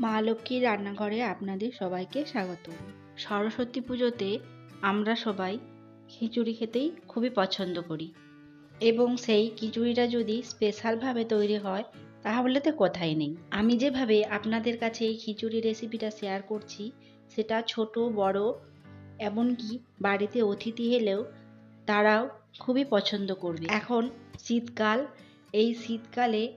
মা লক্ষ্মীর রান্নাঘরে আপনাদের সবাইকে স্বাগত। সরস্বতী পুজোতে আমরা সবাই খিচুড়ি খেতেই খুবই পছন্দ করি। এবং সেই খিচুড়িটা যদি স্পেশালভাবে তৈরি হয়, তাহলে তো কথাই নেই। আমি যেভাবে আপনাদের কাছে এই খিচুড়ি রেসিপিটা শেয়ার করছি, সেটা ছোট, বড়, এমনকি বাড়িতে অতিথি এলেও তারাও খুবই পছন্দ করবে। এখন শীতকাল, এই শীতকালে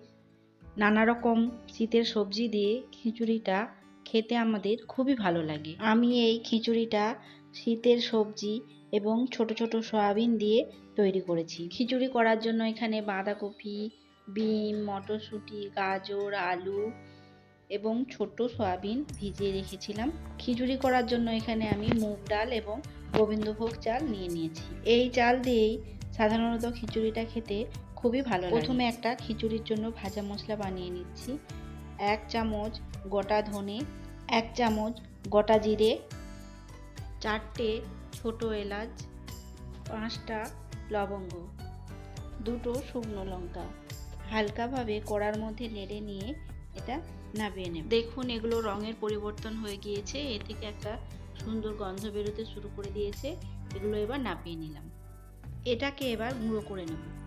নানা রকম শীতের সবজি দিয়ে খিচুড়িটা খেতে আমাদের খুবই ভালো লাগে। আমি এই খিচুড়িটা শীতের সবজি এবং ছোট ছোট সয়াবিন দিয়ে তৈরি করেছি। খিচুড়ি করার জন্য এখানে বাঁধাকপি, বিম, মটরশুঁটি, গাজর, আলু এবং ছোট সয়াবিন ভিজিয়ে রেখেছিলাম। খিচুড়ি করার জন্য এখানে আমি মুগ ডাল এবং গোবিন্দভোগ চাল নিয়ে নিয়েছি। এই চাল দিয়েই সাধারণত খিচুড়িটা খেতে খুবই ভালো প্রথমে একটা খিচুড়ির জন্য ভাজা মশলা বানিয়ে নিচ্ছি। এক চামচ গোটা ধনে এক চামচ গোটা জিরে চারটে ছোট এলাচ পাঁচটা লবঙ্গ দুটো শুকনো লঙ্কা। হালকাভাবে কড়ার মধ্যে নেড়ে নিয়ে এটা নামিয়ে নেব। দেখুন এগুলো রঙের পরিবর্তন হয়ে গিয়েছে। এ থেকে একটা সুন্দর গন্ধ বেরোতে শুরু করে দিয়েছে। এগুলো এবার নাপিয়ে নিলাম। এটাকে এবার গুঁড়ো করে নেব।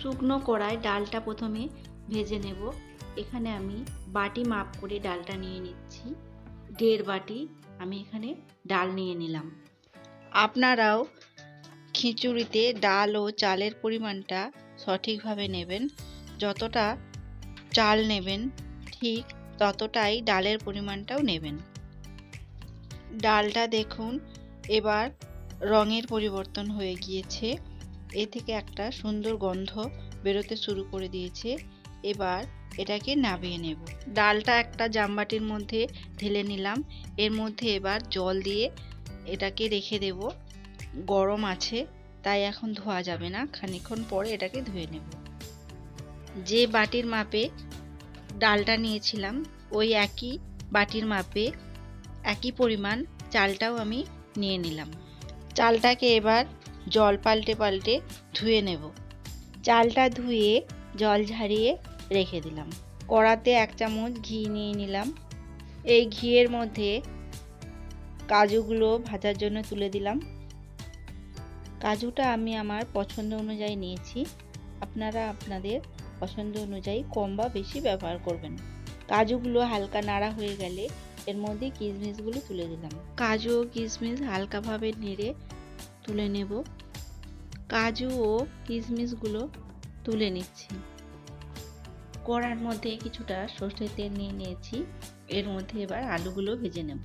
শুকনো কড়ায় ডালটা প্রথমে ভেজে নেব। এখানে আমি বাটি মাপ করে ডালটা নিয়ে নিচ্ছি। দেড় বাটি আমি এখানে ডাল নিয়ে নিলাম। আপনারাও খিচুড়িতে ডাল ও চালের পরিমাণটা সঠিকভাবে নেবেন। যতটা চাল নেবেন, ঠিক ততটাই ডালের পরিমাণটাও নেবেন। ডালটা দেখুন, এবার রঙের পরিবর্তন হয়ে গিয়েছে। এ থেকে একটা সুন্দর গন্ধ বেরোতে শুরু করে দিয়েছে। এবার এটাকে নামিয়ে নেব। ডালটা একটা জামবাটির মধ্যে ঢেলে নিলাম। এর মধ্যে এবার জল দিয়ে এটাকে রেখে দেব। গরম আছে, তাই এখন ধোয়া যাবে না। খানিক্ষণ পরে এটাকে ধুয়ে নেব। যে বাটির মাপে ডালটা নিয়েছিলাম, ওই একই বাটির মাপে একই পরিমাণ চালটাও আমি নিয়ে নিলাম। চালটাকে এবার জল পাল্টে পাল্টে ধুয়ে নেব। চালটা ধুয়ে জল ঝারিয়ে রেখে দিলাম। কড়াতে এক চামচ ঘি নিয়ে নিলাম। এই ঘিয়ের মধ্যে কাজুগুলো ভাজার জন্য তুলে দিলাম। কাজুটা আমি আমার পছন্দ অনুযায়ী নিয়েছি। আপনারা আপনাদের পছন্দ অনুযায়ী কম বা বেশি ব্যবহার করবেন। কাজুগুলো হালকা নাড়া হয়ে গেলে এর মধ্যে কিশমিশগুলো তুলে দিলাম। কাজু ও কিশমিশ হালকাভাবে নেড়ে তুলে নেব। কাজু ও কিশমিশগুলো তুলে নিচ্ছি। কড়ার মধ্যে কিছুটা সর্ষের তেল নিয়ে নিয়েছি। এর মধ্যে এবার আলুগুলো ভেজে নেব।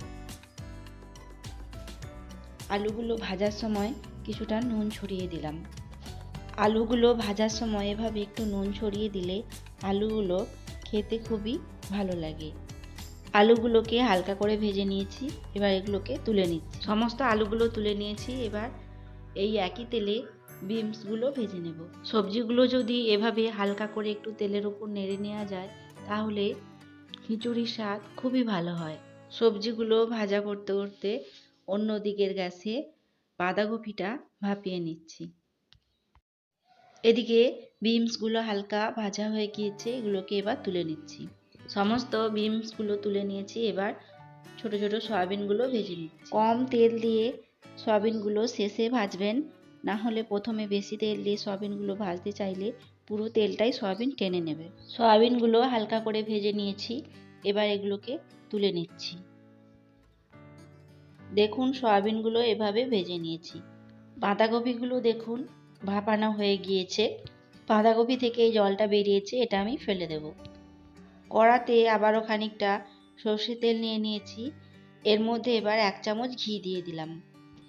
আলুগুলো ভাজার সময় কিছুটা নুন ছড়িয়ে দিলাম। আলুগুলো ভাজার সময় এভাবে একটু নুন ছড়িয়ে দিলে আলুগুলো খেতে খুবই ভালো লাগে। আলুগুলোকে হালকা করে ভেজে নিয়েছি। এবার এগুলোকে তুলে নিচ্ছি। সমস্ত আলুগুলো তুলে নিয়েছি। এবার এই একই তেলে বিমসগুলো ভেজে নেব। সবজিগুলো যদি এভাবে হালকা করে একটু তেলের উপর নেড়ে নেওয়া যায়, তাহলে খিচুড়ির স্বাদ খুবই ভালো হয়। সবজিগুলো ভাজা করতে করতে অন্য দিকের গ্যাসে বাঁধাকপিটা ভাপিয়ে নিচ্ছি। এদিকে বিমসগুলো হালকা ভাজা হয়ে গিয়েছে, এগুলোকে এবার তুলে নিচ্ছি। সমস্ত বিমসগুলো তুলে নিয়েছি, এবার ছোট ছোট সয়াবিনগুলো ভেজে নিচ্ছি। কম তেল দিয়ে সয়াবিনগুলো শেষে ভাজবেন। না হলে প্রথমে বেশি তেল দিয়ে সয়াবিনগুলো ভাজতে চাইলে পুরো তেলটাই সয়াবিন টেনে নেবে। সয়াবিনগুলো হালকা করে ভেজে নিয়েছি, এবার এগুলোকে তুলে নিচ্ছি। দেখুন সয়াবিনগুলো এভাবে ভেজে নিয়েছি। বাঁধাকপিগুলো দেখুন ভাপানো হয়ে গিয়েছে। বাঁধাকপি থেকে এই জলটা বেরিয়েছে, এটা আমি ফেলে দেব। কড়াতে আবারও খানিকটা সর্ষে তেল নিয়ে নিয়েছি। এর মধ্যে এবার এক চামচ ঘি দিয়ে দিলাম।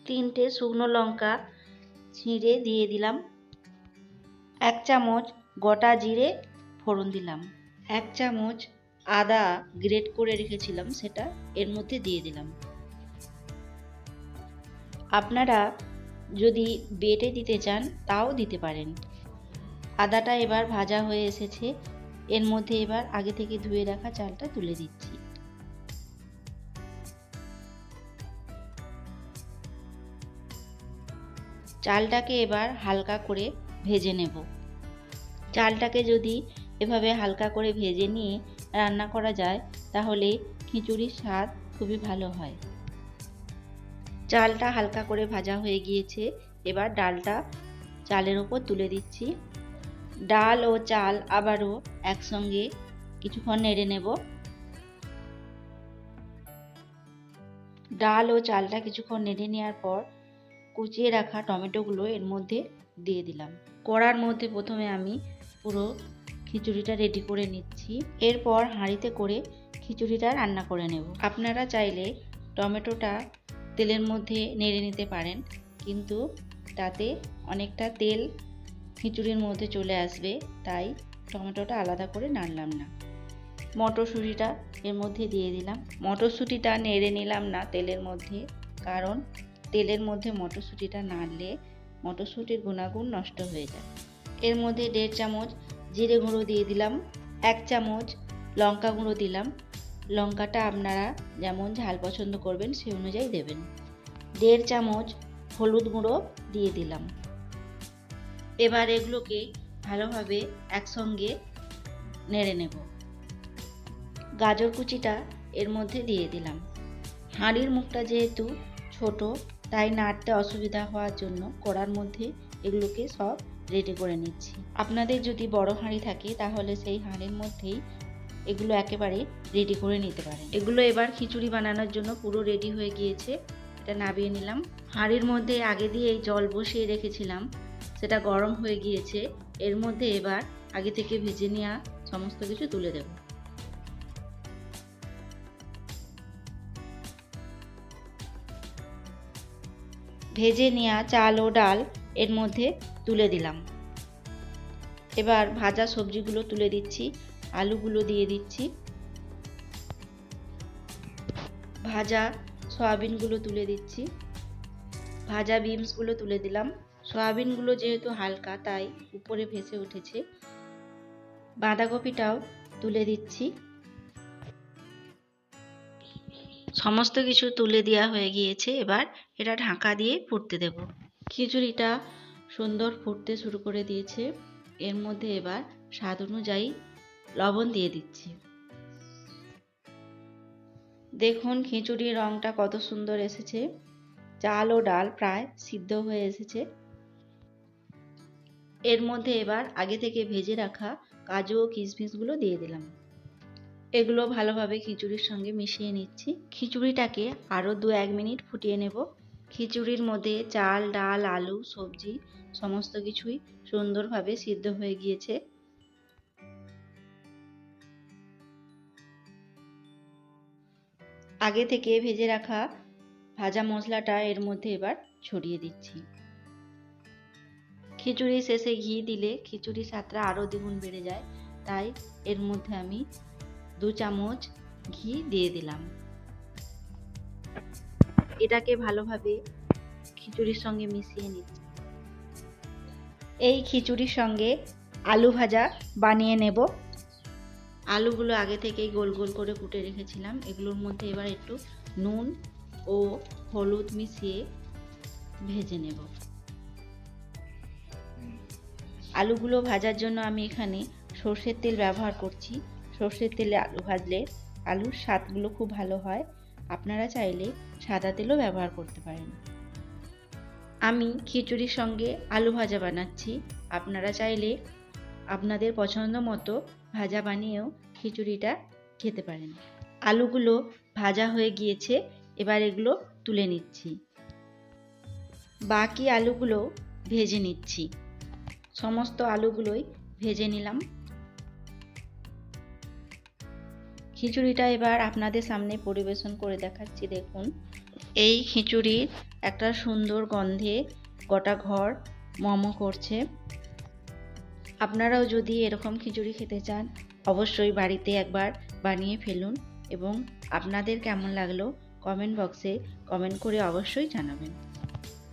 তিনটে শুকনো লঙ্কা ছিঁড়ে দিয়ে দিলাম। এক চামচ গোটা জিরে ফোড়ন দিলাম। এক চামচ আদা গ্রেট করে রেখেছিলাম সেটা এর মধ্যে দিয়ে দিলাম। আপনারা যদি বেটে দিতে চান তাও দিতে পারেন। আদাটা এবার ভাজা হয়ে এসেছে। এর মধ্যে এবার আগে থেকে ধুয়ে রাখা চালটা তুলে দিচ্ছি। চালটাকে এবার হালকা করে ভেজে নেব। চালটাকে যদি এভাবে হালকা করে ভেজে নিয়ে রান্না করা যায়, তাহলে খিচুড়ির স্বাদ খুবই ভালো হয়। চালটা হালকা করে ভাজা হয়ে গিয়েছে। এবার ডালটা চালের ওপর তুলে দিচ্ছি। ডাল ও চাল আবারও একসঙ্গে কিছুক্ষণ নেড়ে নেব। ডাল ও চালটা কিছুক্ষণ নেড়ে নেওয়ার পর কুচিয়ে রাখা টমেটোগুলো এর মধ্যে দিয়ে দিলাম। কড়ার মধ্যে প্রথমে আমি পুরো খিচুড়িটা রেডি করে নিচ্ছি। এরপর হাঁড়িতে করে খিচুড়িটা রান্না করে নেব। আপনারা চাইলে টমেটোটা তেলের মধ্যে নেড়ে নিতে পারেন, কিন্তু তাতে অনেকটা তেল খিচুড়ির মধ্যে চলে আসবে, তাই টমেটোটা আলাদা করে নাড়লাম না। মটরশুঁটিটা এর মধ্যে দিয়ে দিলাম। মটরশুঁটিটা নেড়ে নিলাম না তেলের মধ্যে, কারণ তেলের মধ্যে মটরশুঁটিটা নাড়লে মটরশুঁটির গুণাগুণ নষ্ট হয়ে যায়। এর মধ্যে দেড় চামচ জিরে গুঁড়ো দিয়ে দিলাম, এক চামচ লঙ্কা গুঁড়ো দিলাম। লঙ্কাটা আপনারা যেমন ঝাল পছন্দ করবেন সেই অনুযায়ী দেবেন। দেড় চামচ হলুদ গুঁড়ো দিয়ে দিলাম। এবার এগুলোকে ভালোভাবে একসঙ্গে নেড়ে নেব। গাজর কুচিটা এর মধ্যে দিয়ে দিলাম। হাঁড়ির মুখটা যেহেতু ছোট তাই নাড়তে অসুবিধা হওয়ার জন্য কড়ার মধ্যে এগুলোকে সব রেডি করে নিচ্ছি। আপনাদের যদি বড় হাঁড়ি থাকে, তাহলে সেই হাঁড়ির মধ্যেই এগুলো একেবারে রেডি করে নিতে পারেন। এগুলো এবার খিচুড়ি বানানোর জন্য পুরো রেডি হয়ে গিয়েছে। এটা নাবিয়ে নিলাম। হাঁড়ির মধ্যে আগে দিয়ে এই জল বসিয়ে রেখেছিলাম। সেটা গরম হয়ে গিয়েছে। এর মধ্যে এবার আগে থেকে ভেজে নেওয়া সমস্ত কিছু তুলে দেব। ভেজে নেওয়া চাল ও ডাল এর মধ্যে তুলে দিলাম। এবার ভাজা সবজিগুলো তুলে দিচ্ছি, আলুগুলো দিয়ে দিচ্ছি। ভাজা সয়াবিনগুলো তুলে দিচ্ছি। ভাজা বিনসগুলো তুলে দিলাম। সয়াবিনগুলো যেহেতু হালকা, তাই উপরে ভেসে উঠেছে। বাঁধাকপিটাও তুলে দিচ্ছি। সমস্ত কিছু তুলে দেওয়া হয়ে গিয়েছে। এবার এটা ঢাকা দিয়ে ফুটতে দেব। খিচুড়িটা সুন্দর ফুটতে শুরু করে দিয়েছে। এর মধ্যে এবার স্বাদ অনুযায়ী লবণ দিয়ে দিচ্ছি। দেখুন খিচুড়ির রঙটা কত সুন্দর এসেছে। চাল ও ডাল প্রায় সিদ্ধ হয়ে এসেছে। এর মধ্যে এবার আগে থেকে ভেজে রাখা কাজু ও কিশমিশগুলো দিয়ে দিলাম। এগুলো ভালোভাবে খিচুড়ির সঙ্গে মিশিয়ে নিচ্ছি। খিচুড়িটাকে আরও দু এক মিনিট ফুটিয়ে নেব। খিচুড়ির মধ্যে চাল, ডাল, আলু, সবজি সমস্ত কিছুই সুন্দরভাবে সিদ্ধ হয়ে গিয়েছে। আগে থেকে ভেজে রাখা ভাজা মশলাটা এর মধ্যে এবার ছড়িয়ে দিচ্ছি। খিচুড়ি শেষে ঘি দিলে খিচুড়ি স্বাদটা আরও দ্বিগুণ বেড়ে যায়। তাই এর মধ্যে আমি দু চামচ ঘি দিয়ে দিলাম। এটাকে ভালোভাবে খিচুড়ির সঙ্গে মিশিয়ে নিচ্ছি। এই খিচুড়ির সঙ্গে আলু ভাজা বানিয়ে নেব। আলুগুলো আগে থেকেই গোল গোল করে কুটে রেখেছিলাম। এগুলোর মধ্যে এবার একটু নুন ও হলুদ মিশিয়ে ভেজে নেব। আলুগুলো ভাজার জন্য আমি এখানে সর্ষের তেল ব্যবহার করছি। সর্ষের তেলে আলু ভাজলে আলুর স্বাদগুলো খুব ভালো হয়। আপনারা চাইলে সাদা তেলও ব্যবহার করতে পারেন। আমি খিচুড়ির সঙ্গে আলু ভাজা বানাচ্ছি। আপনারা চাইলে আপনাদের পছন্দ মতো ভাজা বানিয়েও খিচুড়িটা খেতে পারেন। আলুগুলো ভাজা হয়ে গিয়েছে, এবার এগুলো তুলে নিচ্ছি। বাকি আলুগুলো ভেজে নিচ্ছি। সমস্ত আলুগুলোই ভেজে নিলাম। খিচুড়িটা এবার আপনাদের সামনে পরিবেশন করে দেখাচ্ছি, দেখুন। এই খিচুড়ির একটা সুন্দর গন্ধে গোটা ঘর মমো করছে। আপনারাও যদি এরকম খিচুড়ি খেতে চান, অবশ্যই বাড়িতে একবার বানিয়ে ফেলুন এবং আপনাদের কেমন লাগল কমেন্ট বক্সে কমেন্ট করে অবশ্যই জানাবেন।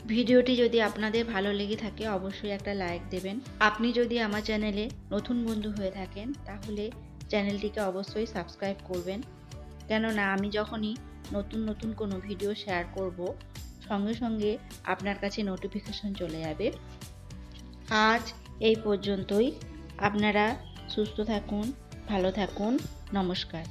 ভিডিওটি যদি আপনাদের ভালো লেগে থাকে, অবশ্যই একটা লাইক দেবেন। আপনি যদি আমার চ্যানেলে নতুন বন্ধু হয়ে থাকেন, তাহলে চ্যানেলটিকে অবশ্যই সাবস্ক্রাইব করবেন। কেননা আমি যখনই নতুন নতুন কোনো ভিডিও শেয়ার করব, সঙ্গে সঙ্গে আপনার কাছে নোটিফিকেশন চলে যাবে। আজ এই পর্যন্তই। আপনারা সুস্থ থাকুন, ভালো থাকুন। নমস্কার।